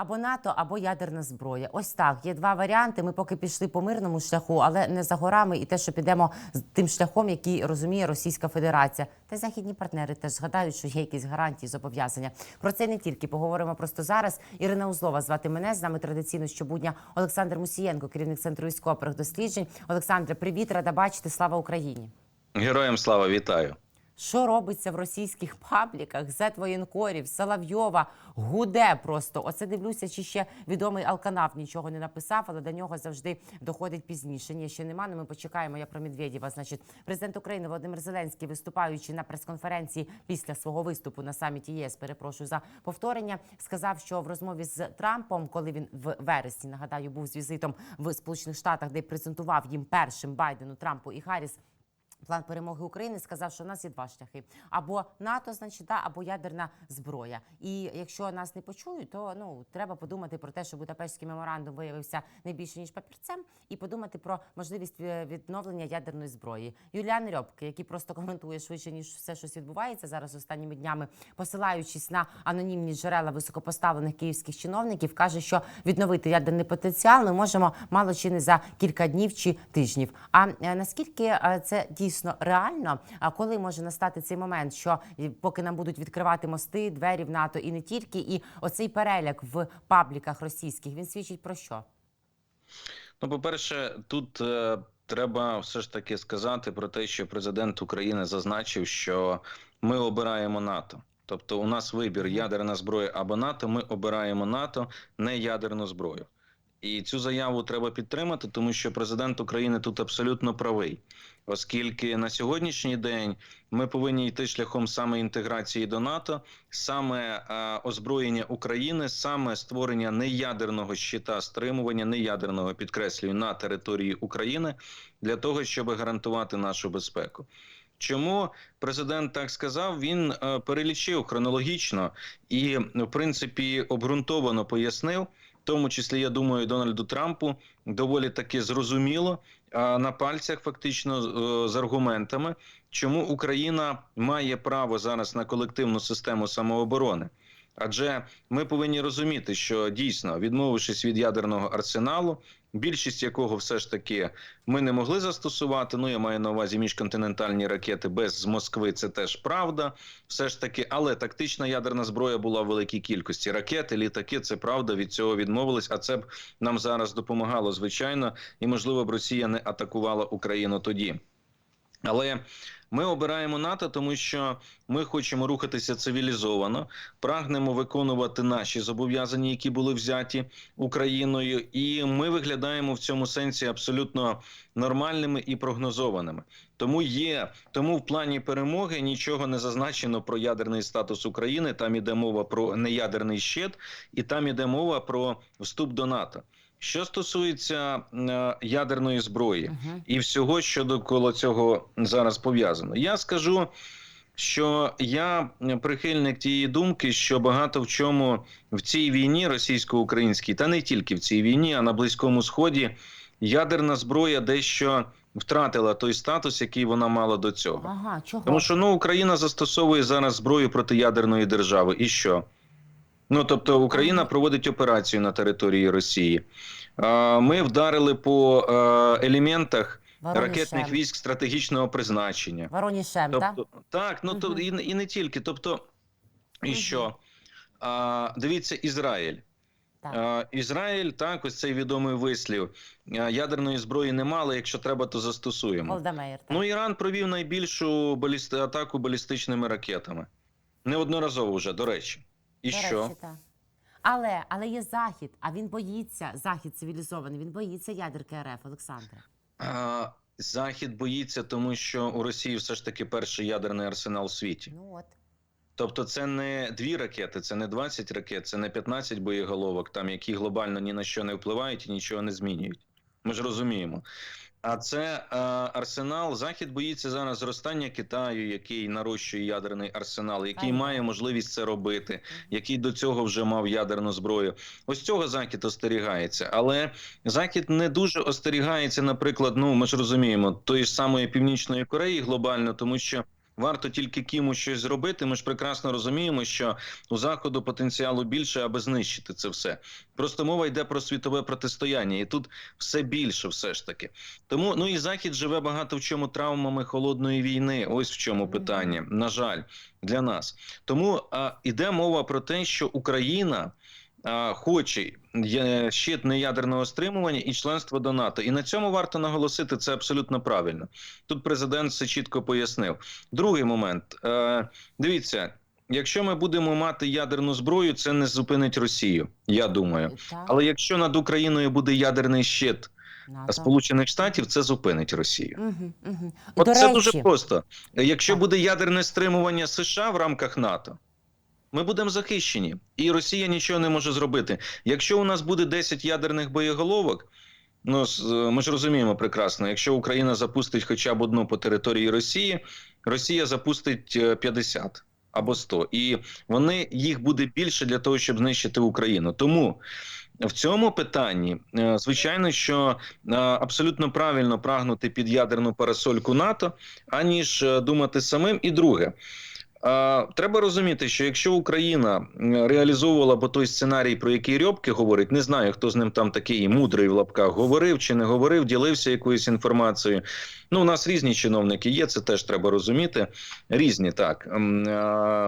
Або НАТО, або ядерна зброя. Ось так. Є два варіанти. Ми поки пішли по мирному шляху, але не за горами, і те, що підемо тим шляхом, який розуміє Російська Федерація. Та західні партнери теж згадають, що є якісь гарантії, зобов'язання. Про це не тільки поговоримо просто зараз. Ірина Узлова звати мене з нами традиційно щобудня. Олександр Мусієнко, керівник центру військових досліджень. Олександре, привіт, рада бачити. Слава Україні. Героям слава вітаю. Що робиться в російських пабліках? Зет воєнкорів, Соловйова гуде просто. Оце дивлюся, чи ще відомий алканав нічого не написав, але до нього завжди доходить пізніше. Ні, ще нема. але Ми почекаємо. Я про Медведєва. Значить, президент України Володимир Зеленський, виступаючи на прес-конференції після свого виступу на саміті ЄС, перепрошую за повторення, сказав, що в розмові з Трампом, коли він в вересні нагадаю, був з візитом в Сполучених Штатах, де презентував їм першим Байдену, Трампу і Харріс План перемоги України сказав, що в нас є два шляхи: або НАТО, значить, да, або ядерна зброя. І якщо нас не почують, то ну треба подумати про те, що Будапештський меморандум виявився не більше ніж папірцем, і подумати про можливість е, відновлення ядерної зброї. Юліан Рьобки, який просто коментує швидше ніж все, щось відбувається зараз останніми днями, посилаючись на анонімні джерела високопоставлених київських чиновників, каже, що відновити ядерний потенціал ми можемо мало чи не за кілька днів чи тижнів. А е, наскільки е, це дійсно реально? А коли може настати цей момент, що е, поки нам будуть відкривати мости, двері в НАТО і не тільки, і оцей переляк в пабліках російських він свідчить про що? Ну, по-перше, тут е, треба все ж таки сказати про те, що президент України зазначив, що ми обираємо НАТО. Тобто, у нас вибір ядерна зброя або НАТО. Ми обираємо НАТО, не ядерну зброю. І цю заяву треба підтримати, тому що президент України тут абсолютно правий, оскільки на сьогоднішній день ми повинні йти шляхом саме інтеграції до НАТО, саме е, озброєння України, саме створення неядерного щита стримування, неядерного підкреслюю на території України для того, щоб гарантувати нашу безпеку. Чому президент так сказав? Він е, перелічив хронологічно і, в принципі, обґрунтовано пояснив. В тому числі, я думаю, Дональду Трампу доволі таки зрозуміло на пальцях, фактично е, з аргументами, чому Україна має право зараз на колективну систему самооборони. Адже ми повинні розуміти, що дійсно, відмовившись від ядерного арсеналу, більшість якого все ж таки ми не могли застосувати. Ну я маю на увазі міжконтинентальні ракети без Москви. Це теж правда, все ж таки, але тактична ядерна зброя була в великій кількості. Ракети, літаки, це правда. Від цього відмовились. А це б нам зараз допомагало звичайно, і можливо б Росія не атакувала Україну тоді. Але ми обираємо НАТО, тому що ми хочемо рухатися цивілізовано, прагнемо виконувати наші зобов'язання, які були взяті Україною, і ми виглядаємо в цьому сенсі абсолютно нормальними і прогнозованими. Тому є тому в плані перемоги нічого не зазначено про ядерний статус України. Там іде мова про неядерний щит, і там іде мова про вступ до НАТО. Що стосується е, ядерної зброї Угу. і всього, що довкола цього зараз пов'язано, я скажу, що я прихильник тієї думки, що багато в чому в цій війні російсько-українській, та не тільки в цій війні, а на близькому сході, ядерна зброя дещо втратила той статус, який вона мала до цього. Ага, чого? Тому що ну Україна застосовує зараз зброю проти ядерної держави. І що? Ну тобто Україна проводить операцію на території Росії. Ми вдарили по е, елементах ракетних військ стратегічного призначення. Воронішем, так? Тобто, так, ну то і, не- і не тільки. Тобто, і що? А, дивіться, Ізраїль. Так. Ізраїль, так, ось цей відомий вислів. Ядерної зброї нема, але якщо треба, то застосуємо. Голдамейр, так. Ну, Іран провів найбільшу балісти... атаку балістичними ракетами. Неодноразово вже, до речі. І До що? речі, так. Але, але є Захід, а він боїться, Захід цивілізований, він боїться ядерки РФ, Олександре. А, Захід боїться, тому що у Росії все ж таки перший ядерний арсенал у світі. Ну от. Тобто, це не дві ракети, це не 20 ракет, це не 15 боєголовок, там які глобально ні на що не впливають і нічого не змінюють. Ми ж розуміємо. А це е, арсенал. Захід боїться зараз зростання Китаю, який нарощує ядерний арсенал, який має можливість це робити, який до цього вже мав ядерну зброю. Ось цього захід остерігається. Але захід не дуже остерігається, наприклад, ну ми ж розуміємо, тої ж самої північної Кореї глобально, тому що варто тільки кимось щось зробити. Ми ж прекрасно розуміємо, що у заходу потенціалу більше, аби знищити це все. Просто мова йде про світове протистояння, і тут все більше, все ж таки. Тому ну і захід живе багато в чому травмами холодної війни. Ось в чому питання. На жаль, для нас. Тому а, іде мова про те, що Україна. Хоче щит неядерного стримування і членство до НАТО, і на цьому варто наголосити це абсолютно правильно. Тут президент все чітко пояснив. Другий момент. Е, дивіться, якщо ми будемо мати ядерну зброю, це не зупинить Росію. Я думаю. Але якщо над Україною буде ядерний щит. Сполучених Штатів, це зупинить Росію. Мгм, мгм. От До це речі, дуже просто. Якщо буде ядерне стримування США в рамках НАТО, ми будемо захищені, і Росія нічого не може зробити. Якщо у нас буде 10 ядерних боєголовок. Ну з- ми ж розуміємо прекрасно, якщо Україна запустить хоча б одну по території Росії, Росія запустить е, 50 або 100. І вони їх буде більше для того, щоб знищити Україну. Тому в цьому питанні, е, звичайно, що е, абсолютно правильно прагнути під ядерну парасольку НАТО, аніж е, думати самим. І друге. Треба розуміти, що якщо Україна реалізовувала б той сценарій, про який Рьобки говорить, не знаю, хто з ним там такий мудрий в лапках говорив чи не говорив, ділився якоюсь інформацією. Ну, у нас різні чиновники є, це теж треба розуміти. Різні так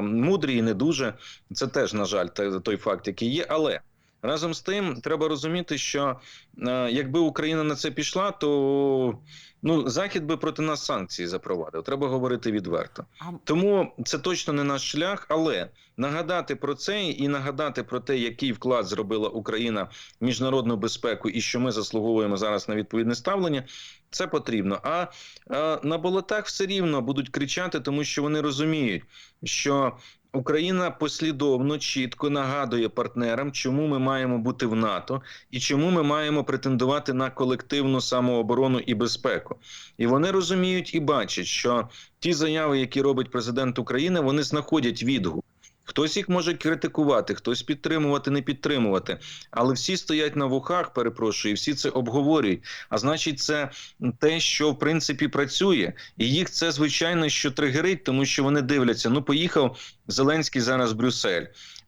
мудрі і не дуже. Це теж, на жаль, той факт, який є. Але разом з тим треба розуміти, що е, якби Україна на це пішла, то ну Захід би проти нас санкції запровадив. Треба говорити відверто. Тому це точно не наш шлях, але нагадати про це і нагадати про те, який вклад зробила Україна в міжнародну безпеку, і що ми заслуговуємо зараз на відповідне ставлення. Це потрібно. А, а на болотах все рівно будуть кричати, тому що вони розуміють, що Україна послідовно чітко нагадує партнерам, чому ми маємо бути в НАТО і чому ми маємо претендувати на колективну самооборону і безпеку. І вони розуміють і бачать, що ті заяви, які робить президент України, вони знаходять відгук. Хтось їх може критикувати, хтось підтримувати, не підтримувати, але всі стоять на вухах, перепрошую, і всі це обговорюють. А значить, це те, що в принципі працює, і їх це звичайно що тригерить, тому що вони дивляться. Ну, поїхав Зеленський зараз в Брюссель.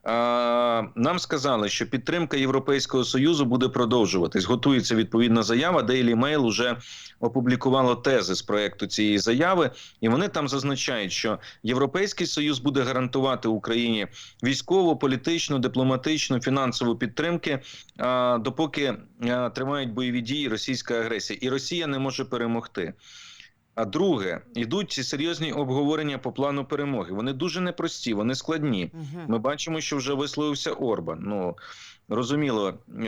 Нам сказали, що підтримка Європейського союзу буде продовжуватись. Готується відповідна заява. Daily Mail уже опублікувало тези з проекту цієї заяви, і вони там зазначають, що Європейський союз буде гарантувати Україні військову, політичну, дипломатичну, фінансову підтримки, допоки тривають бойові дії російська агресія, і Росія не може перемогти. А друге, йдуть ці серйозні обговорення по плану перемоги. Вони дуже непрості, вони складні. Ми бачимо, що вже висловився Орбан. Ну розуміло, е,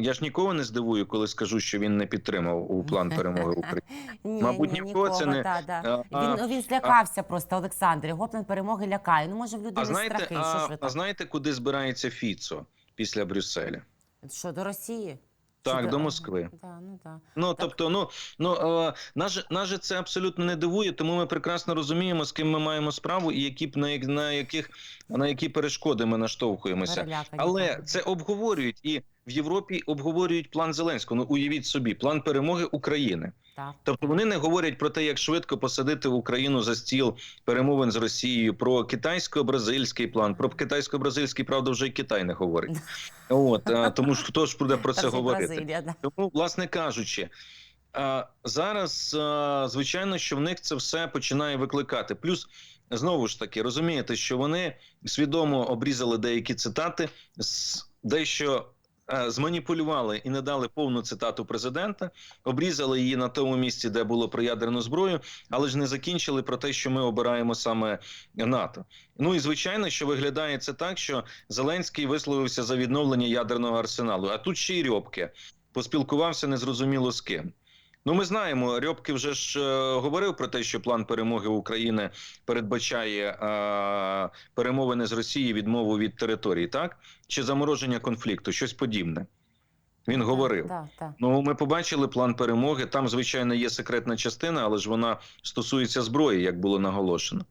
я ж нікого не здивую, коли скажу, що він не підтримав у план перемоги України. Ні, Мабуть, ні, нікого це не- да. А, Він, він злякався просто, Олександр. Його план перемоги лякає. Ну, може, в людини страхи. Що ж а, ви а знаєте, куди збирається Фіцо після Брюсселя? Що, до Росії? Так, Чи до Москви. Да, ну, да. Ну тобто, ну ну е, нас, нас же це абсолютно не дивує, тому ми прекрасно розуміємо, з ким ми маємо справу, і які б на, на яких на які перешкоди ми наштовхуємося. Перелякані, Але це обговорюють і в Європі обговорюють план Зеленського. Ну уявіть собі, план перемоги України. Так. Тобто вони не говорять про те, як швидко посадити Україну за стіл перемовин з Росією, про китайсько-бразильський план. Про китайсько-бразильський, правда, вже й Китай не говорить. От тому ж хто ж буде про це говорити? Тому, власне кажучи, а, зараз звичайно, що в них це все починає викликати. Плюс знову ж таки розумієте, що вони свідомо обрізали деякі цитати, дещо е, зманіпулювали і не дали повну цитату президента, обрізали її на тому місці, де було про ядерну зброю, але ж не закінчили про те, що ми обираємо саме НАТО. Ну і звичайно, що виглядає це так, що Зеленський висловився за відновлення ядерного арсеналу. А тут ще й Рьобке поспілкувався незрозуміло з ким. Ну, ми знаємо, Рьобки вже ж е, говорив про те, що план перемоги України передбачає е, перемовини з Росією, відмову від території, так чи замороження конфлікту, щось подібне. Він говорив. Так, так. Ну, ми побачили план перемоги. Там, звичайно, є секретна частина, але ж вона стосується зброї, як було наголошено.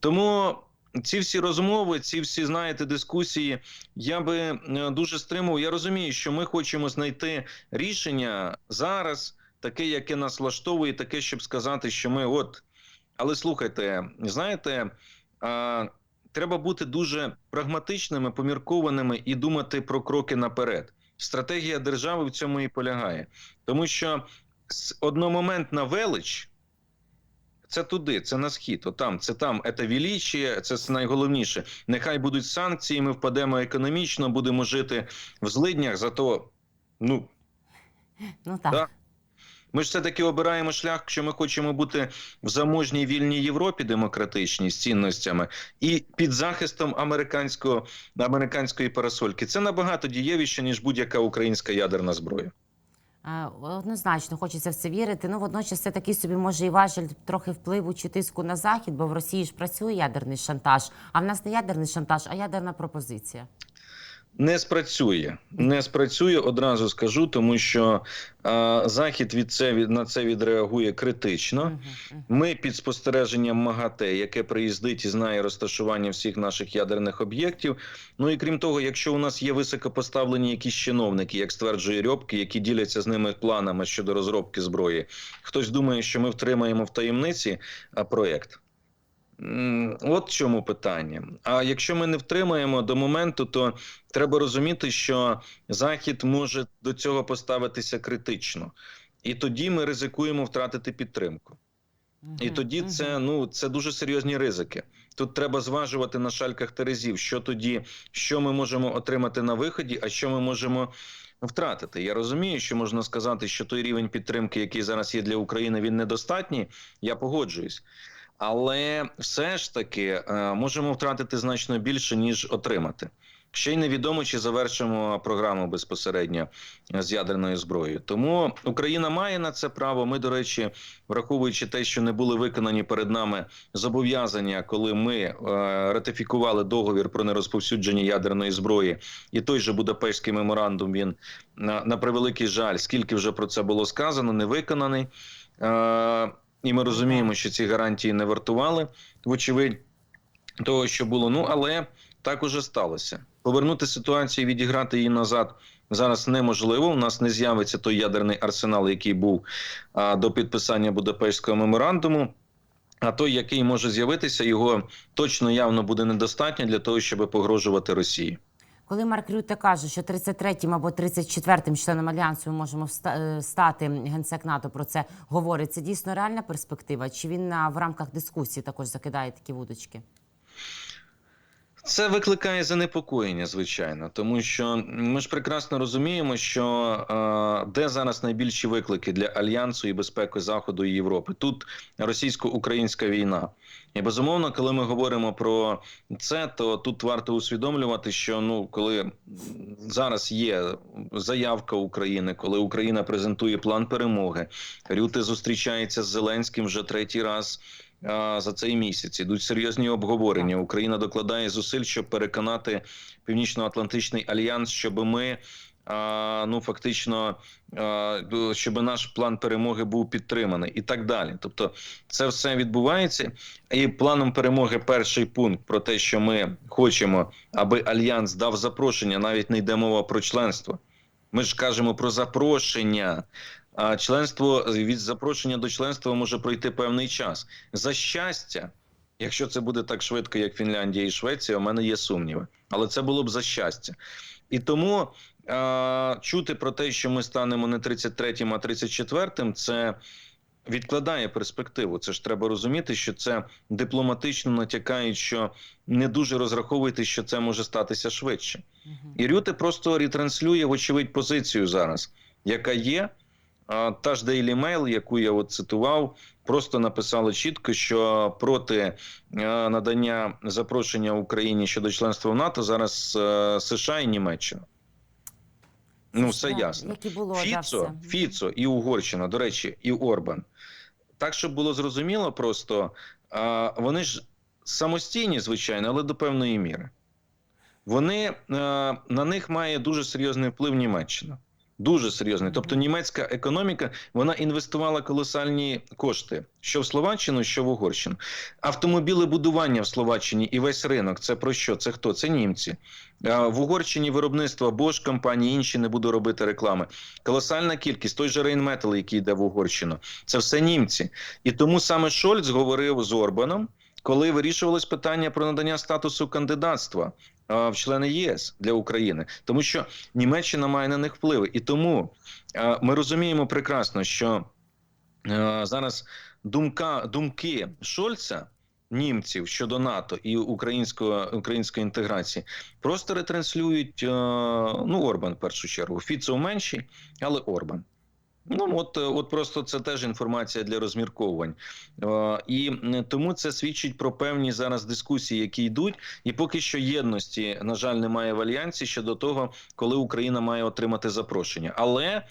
Тому ці всі розмови, ці всі, знаєте, дискусії, я би е, дуже стримував. Я розумію, що ми хочемо знайти рішення зараз, таке, яке нас влаштовує, таке, щоб сказати, що ми от. Але слухайте, знаєте, а, треба бути дуже прагматичними, поміркованими і думати про кроки наперед. Стратегія держави в цьому і полягає, тому що одномоментна велич. Це туди, це на схід, отам, це там, це величіє, це найголовніше. Нехай будуть санкції, ми впадемо економічно, будемо жити в злиднях. Зато ну Ну так. Да. Ми ж все таки обираємо шлях, що ми хочемо бути в заможній вільній Європі демократичній з цінностями і під захистом американського американської парасольки. Це набагато дієвіше ніж будь-яка українська ядерна зброя. Однозначно хочеться в це вірити. Ну водночас це такий собі може і важель трохи впливу чи тиску на захід, бо в Росії ж працює ядерний шантаж. А в нас не ядерний шантаж, а ядерна пропозиція. Не спрацює, не спрацює одразу скажу, тому що е, захід від це від на це відреагує критично. Ми під спостереженням МАГАТЕ, яке приїздить і знає розташування всіх наших ядерних об'єктів. Ну і крім того, якщо у нас є високопоставлені якісь чиновники, як стверджує Рьобки, які діляться з ними планами щодо розробки зброї, хтось думає, що ми втримаємо в таємниці а, проект. От в чому питання. А якщо ми не втримаємо до моменту, то треба розуміти, що Захід може до цього поставитися критично, і тоді ми ризикуємо втратити підтримку. І тоді це ну це дуже серйозні ризики. Тут треба зважувати на шальках терезів, що тоді, що ми можемо отримати на виході, а що ми можемо втратити. Я розумію, що можна сказати, що той рівень підтримки, який зараз є для України, він недостатній. Я погоджуюсь. Але все ж таки е, можемо втратити значно більше, ніж отримати. Ще й невідомо, чи завершимо програму безпосередньо з ядерною зброєю. Тому Україна має на це право. Ми, до речі, враховуючи те, що не були виконані перед нами зобов'язання, коли ми е, ратифікували договір про нерозповсюдження ядерної зброї, і той же Будапештський меморандум він на, на превеликий жаль, скільки вже про це було сказано, не виконаний. Е, і ми розуміємо, що ці гарантії не вартували, вочевидь, того, що було. Ну але так уже сталося. Повернути ситуацію, і відіграти її назад зараз неможливо. У нас не з'явиться той ядерний арсенал, який був а, до підписання Будапештського меморандуму. А той, який може з'явитися, його точно явно буде недостатньо для того, щоб погрожувати Росії. Коли Марк Рюте каже, що 33-м або 34-м членом альянсу ми можемо е, стати, генсек НАТО про це говорить. Це дійсно реальна перспектива? Чи він в рамках дискусії також закидає такі вудочки? Це викликає занепокоєння, звичайно, тому що ми ж прекрасно розуміємо, що е, де зараз найбільші виклики для альянсу і безпеки Заходу і Європи. Тут російсько-українська війна. І безумовно, коли ми говоримо про це, то тут варто усвідомлювати, що ну коли зараз є заявка України, коли Україна презентує план перемоги, Рюте зустрічається з Зеленським вже третій раз за цей місяць. Ідуть серйозні обговорення. Україна докладає зусиль, щоб переконати Північно-Атлантичний альянс, щоб ми. А, ну фактично, а, щоб наш план перемоги був підтриманий, і так далі. Тобто, це все відбувається. І планом перемоги перший пункт про те, що ми хочемо, аби альянс дав запрошення, навіть не йде мова про членство. Ми ж кажемо про запрошення. А членство від запрошення до членства може пройти певний час. За щастя, якщо це буде так швидко, як Фінляндія і Швеція, у мене є сумніви. Але це було б за щастя. І тому а, чути про те, що ми станемо не 33-м, а 34-м, це відкладає перспективу. Це ж треба розуміти, що це дипломатично натякають, що не дуже розраховуйте, що це може статися швидше. І Рюте просто ретранслює, вочевидь, позицію зараз, яка є. Та ж Daily Mail, яку я от цитував, просто написала чітко, що проти е, надання запрошення Україні щодо членства в НАТО зараз е, США і Німеччина. Ну, все ясно. Було, да, Фіцо, все. Фіцо і Угорщина, до речі, і Орбан. Так, щоб було зрозуміло, просто вони ж самостійні, звичайно, але до певної міри. Вони на них має дуже серйозний вплив Німеччина. Дуже серйозний. Тобто німецька економіка вона інвестувала колосальні кошти, що в Словаччину, що в Угорщину. Автомобілебудування в Словаччині і весь ринок. Це про що? Це хто? Це німці. В Угорщині виробництво Bosch компанії, інші не буду робити реклами. Колосальна кількість той же Рейнметал, який йде в Угорщину. Це все німці. І тому саме Шольц говорив з Орбаном, коли вирішувалось питання про надання статусу кандидатства в члени ЄС для України, тому що Німеччина має на них впливи, і тому ми розуміємо прекрасно, що зараз думка думки Шольца. Німців щодо НАТО і українського української інтеграції просто ретранслюють ну Орбан в першу чергу. Фіцо менший, але Орбан. Ну от, е, от просто це теж інформація для розмірковувань, Е, і тому це свідчить про певні зараз дискусії, які йдуть, і поки що єдності, на жаль, немає в альянсі щодо того, коли Україна має отримати запрошення. Але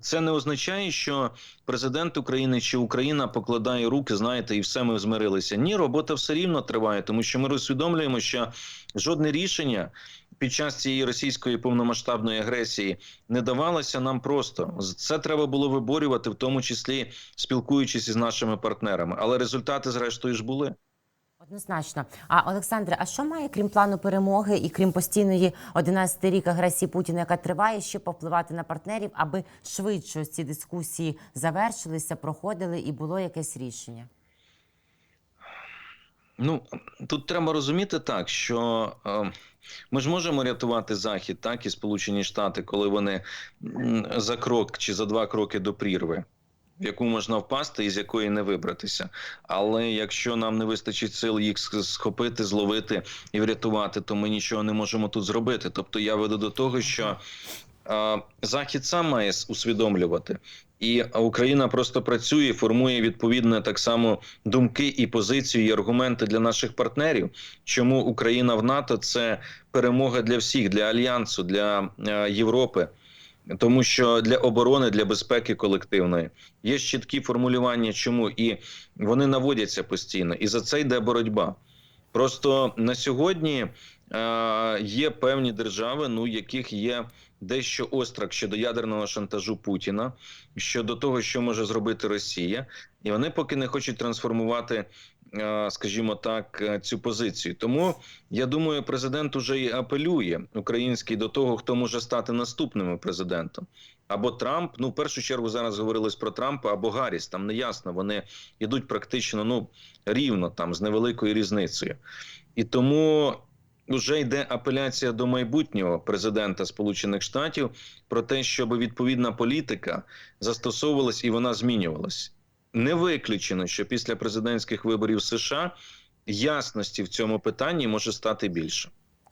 це не означає, що президент України чи Україна покладає руки, знаєте, і все ми змирилися. Ні, робота все рівно триває, тому що ми усвідомлюємо, що жодне рішення під час цієї російської повномасштабної агресії не давалося нам просто. Це треба було виборювати, в тому числі спілкуючись із нашими партнерами. Але результати, зрештою, ж були. Однозначно. А Олександре, а що має крім плану перемоги і крім постійної 11 рік агресії Путіна, яка триває, ще повпливати на партнерів, аби швидше ці дискусії завершилися, проходили і було якесь рішення? Ну тут треба розуміти так, що е, ми ж можемо рятувати захід, так і Сполучені Штати, коли вони за крок чи за два кроки до прірви, в яку можна впасти і з якої не вибратися. Але якщо нам не вистачить сил їх схопити, зловити і врятувати, то ми нічого не можемо тут зробити. Тобто я веду до того, що е, захід сам має усвідомлювати. І Україна просто працює, формує відповідне так само думки і позицію, і аргументи для наших партнерів. Чому Україна в НАТО це перемога для всіх, для альянсу, для е, Європи, тому що для оборони, для безпеки колективної є чіткі формулювання, чому і вони наводяться постійно, і за це йде боротьба. Просто на сьогодні е, є певні держави, ну яких є дещо острах щодо ядерного шантажу Путіна, щодо того, що може зробити Росія, і вони поки не хочуть трансформувати, е, скажімо так, е, цю позицію. Тому я думаю, президент уже і апелює український до того, хто може стати наступним президентом. Або Трамп, ну в першу чергу зараз говорилось про Трампа або Гарріс. Там не ясно. Вони йдуть практично ну рівно там з невеликою різницею, і тому вже йде апеляція до майбутнього президента Сполучених Штатів про те, щоб відповідна політика застосовувалась і вона змінювалась. Не виключено, що після президентських виборів США ясності в цьому питанні може стати більше.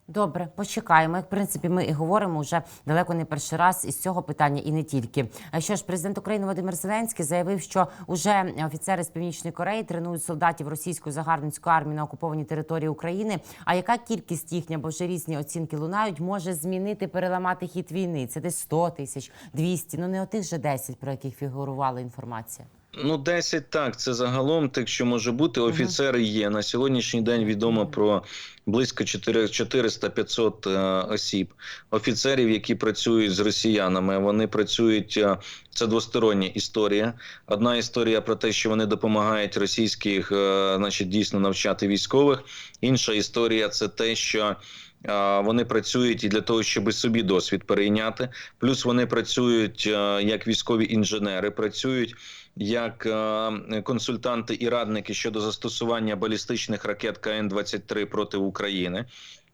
Добре, почекаємо. В принципі, ми і говоримо вже далеко не перший раз із цього питання, і не тільки. А що ж, президент України Володимир Зеленський заявив, що уже офіцери з північної Кореї тренують солдатів російської загарбницької армії на окупованій території України. А яка кількість їхня, бо вже різні оцінки лунають, може змінити, переламати хід війни? Це десь 100 тисяч, 200, ну не отих же 10, про яких фігурувала інформація. Ну, 10 так, це загалом так, що може бути. Офіцери є. На сьогоднішній день відомо про близько 400-500 е, осіб, офіцерів, які працюють з росіянами. Вони працюють, е, це двостороння історія. Одна історія про те, що вони допомагають російських, е, значить, дійсно навчати військових. Інша історія це те, що вони працюють і для того, щоб собі досвід перейняти. Плюс вони працюють е, як військові інженери, працюють як е, консультанти і радники щодо застосування балістичних ракет КН-23 проти України.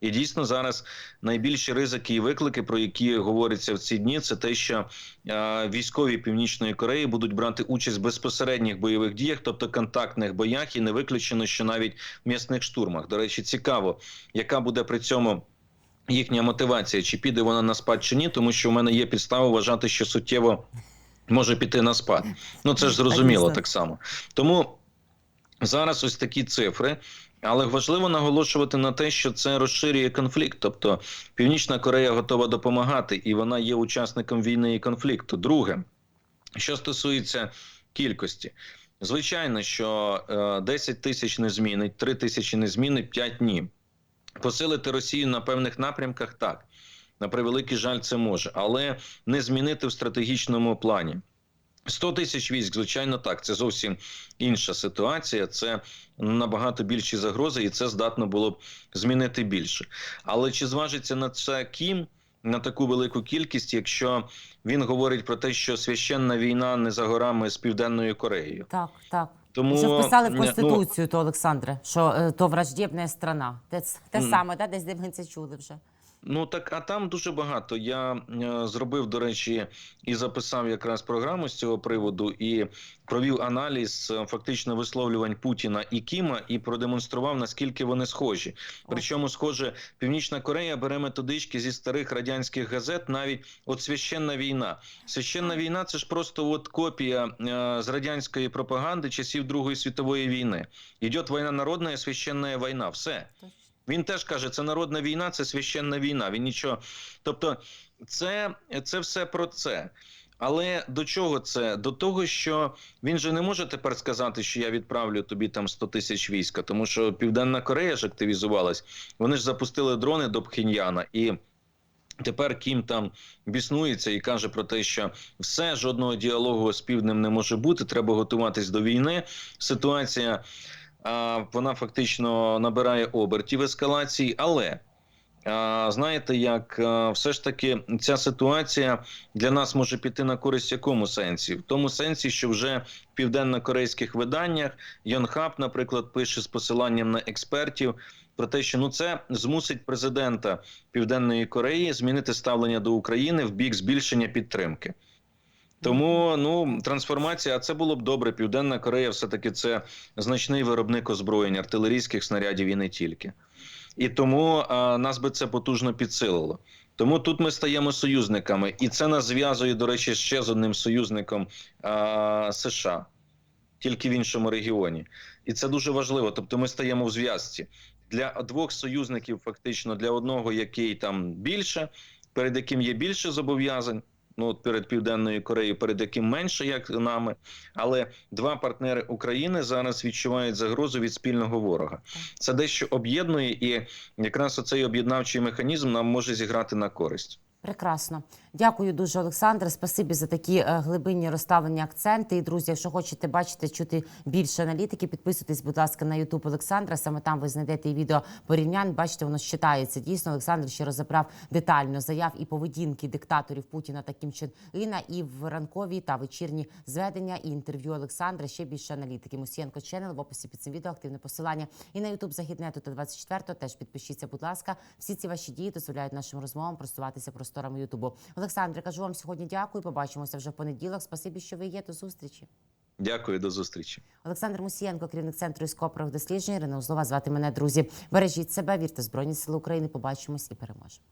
І дійсно зараз найбільші ризики і виклики, про які говориться в ці дні, це те, що е, військові Північної Кореї будуть брати участь в безпосередніх бойових діях, тобто контактних боях, і не виключено, що навіть в м'ясних штурмах. До речі, цікаво, яка буде при цьому. Їхня мотивація, чи піде вона на спад чи ні, тому що в мене є підстава вважати, що суттєво може піти на спад. Ну це ж зрозуміло так само. Тому зараз ось такі цифри. Але важливо наголошувати на те, що це розширює конфлікт. Тобто Північна Корея готова допомагати, і вона є учасником війни і конфлікту. Друге, що стосується кількості, звичайно, що е, 10 тисяч не змінить, 3 тисячі не змінить, 5 ні. Посилити Росію на певних напрямках так. На превеликий жаль, це може, але не змінити в стратегічному плані. 100 тисяч військ, звичайно, так. Це зовсім інша ситуація. Це набагато більші загрози, і це здатно було б змінити більше. Але чи зважиться на це Кім на таку велику кількість, якщо він говорить про те, що священна війна не за горами з південною Кореєю? Так, так. Тому Вже вписали в ну, Конституцію, то Олександре, що е, то враждебна страна. Те, те Мгм. саме, да? десь де ми це чули вже. Ну так, а там дуже багато. Я е, зробив, до речі, і записав якраз програму з цього приводу, і провів аналіз е, фактично висловлювань Путіна і Кіма, і продемонстрував наскільки вони схожі. Причому, схоже, Північна Корея бере методички зі старих радянських газет, навіть от священна війна. Священна війна це ж просто от копія е, з радянської пропаганди часів Другої світової війни. Йде війна народна, священна війна. Все. Він теж каже, це народна війна, це священна війна. Він нічого. Тобто, це, це все про це. Але до чого це? До того, що він же не може тепер сказати, що я відправлю тобі там 100 тисяч війська, тому що Південна Корея ж активізувалась. Вони ж запустили дрони до Пхеньяна і. Тепер Кім там біснується і каже про те, що все жодного діалогу з півднем не може бути. Треба готуватись до війни. Ситуація а, вона фактично набирає обертів ескалації, але знаєте, як все ж таки ця ситуація для нас може піти на користь якому сенсі? В тому сенсі, що вже в південно-корейських виданнях Йонхаб, наприклад, пише з посиланням на експертів про те, що ну це змусить президента Південної Кореї змінити ставлення до України в бік збільшення підтримки. Тому ну трансформація, а це було б добре. Південна Корея все таки це значний виробник озброєнь, артилерійських снарядів і не тільки. І тому а, нас би це потужно підсилило. Тому тут ми стаємо союзниками, і це нас зв'язує, до речі, ще з одним союзником а, США, тільки в іншому регіоні. І це дуже важливо. Тобто, ми стаємо в зв'язці для двох союзників, фактично для одного, який там більше, перед яким є більше зобов'язань. Ну, перед південною Кореєю, перед яким менше, як нами, але два партнери України зараз відчувають загрозу від спільного ворога. Це дещо об'єднує, і якраз оцей об'єднавчий механізм нам може зіграти на користь. Прекрасно. Дякую дуже, Олександр. Спасибі за такі е, глибинні розставлені акценти. І друзі, якщо хочете бачити, чути більше аналітики, підписуйтесь, будь ласка, на Ютуб Олександра. Саме там ви знайдете і відео порівнянь. Бачите, воно считається. Дійсно, Олександр ще розібрав детально заяв і поведінки диктаторів Путіна та Кім Чен Іна і в ранкові та вечірні зведення і інтерв'ю Олександра. Ще більше аналітики. Мусієнко Ченел в описі під цим відео активне посилання. І на Ютуб Західнету та 24 теж підпишіться, будь ласка. Всі ці ваші дії дозволяють нашим розмовам просуватися просторами Ютубу. Олександре, кажу вам сьогодні дякую. Побачимося вже в понеділок. Спасибі, що ви є. До зустрічі. Дякую, до зустрічі. Олександр Мусієнко, керівник центру військових досліджень. Ірина Узлова звати мене друзі. Бережіть себе, вірте в Збройні Сили України. Побачимось і переможемо.